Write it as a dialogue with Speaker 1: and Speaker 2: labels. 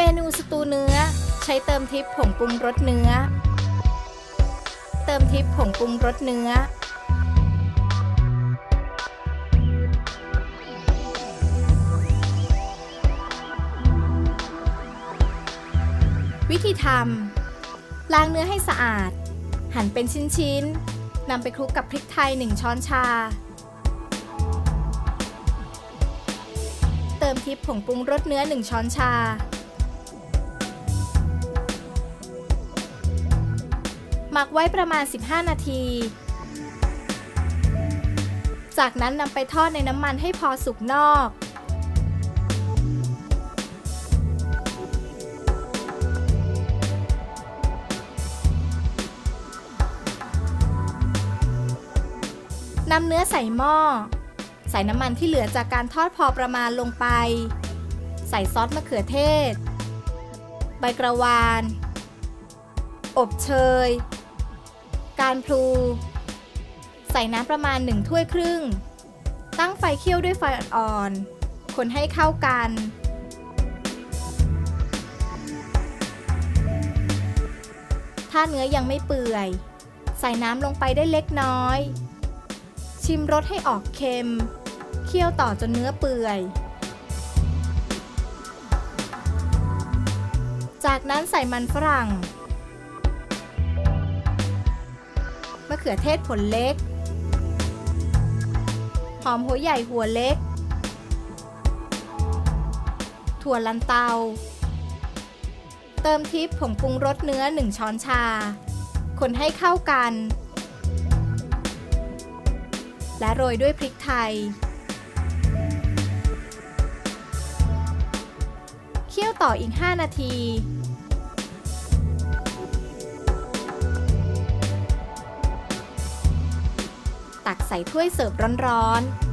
Speaker 1: เมนูสตูเนื้อ ใช้เติมทิปผงปรุงรสเนื้อ เติมทิปผงปรุงรสเนื้อ วิธีทำล้างเนื้อให้สะอาด หั่นเป็นชิ้นๆนำไปคลุกกับพริกไทย 1 ช้อนชา เติมทิปผงปรุงรสเนื้อ 1 ช้อนชา มักไว้ประมาณ 15 นาที จากนั้นนำไปทอดในน้ำมันให้พอสุกนอก นำเนื้อใส่หม้อ ใส่น้ำมันที่เหลือจากการทอดพอประมาณลงไป ใส่ซอสมะเขือเทศ ใบกระวาน อบเชย การพลู ใส่น้ำประมาณ 1 ถ้วยครึ่ง ตั้งไฟเคี่ยวด้วยไฟอ่อนๆ คนให้เข้ากัน ถ้าเนื้อยังไม่เปื่อย ใส่น้ำลงไปได้เล็กน้อย ชิมรสให้ออกเค็ม เคี่ยวต่อจนเนื้อเปื่อย จากนั้นใส่มันฝรั่ง มะเขือเทศผลเล็ก หอมหัวใหญ่หัวเล็ก ถั่วลันเตา เติมทิปผงปรุงรสเนื้อ 1 ช้อนชา คนให้เข้ากัน และโรยด้วยพริกไทย เคี่ยวต่ออีก 5 นาที ตักใส่ถ้วยเสิร์ฟร้อนๆ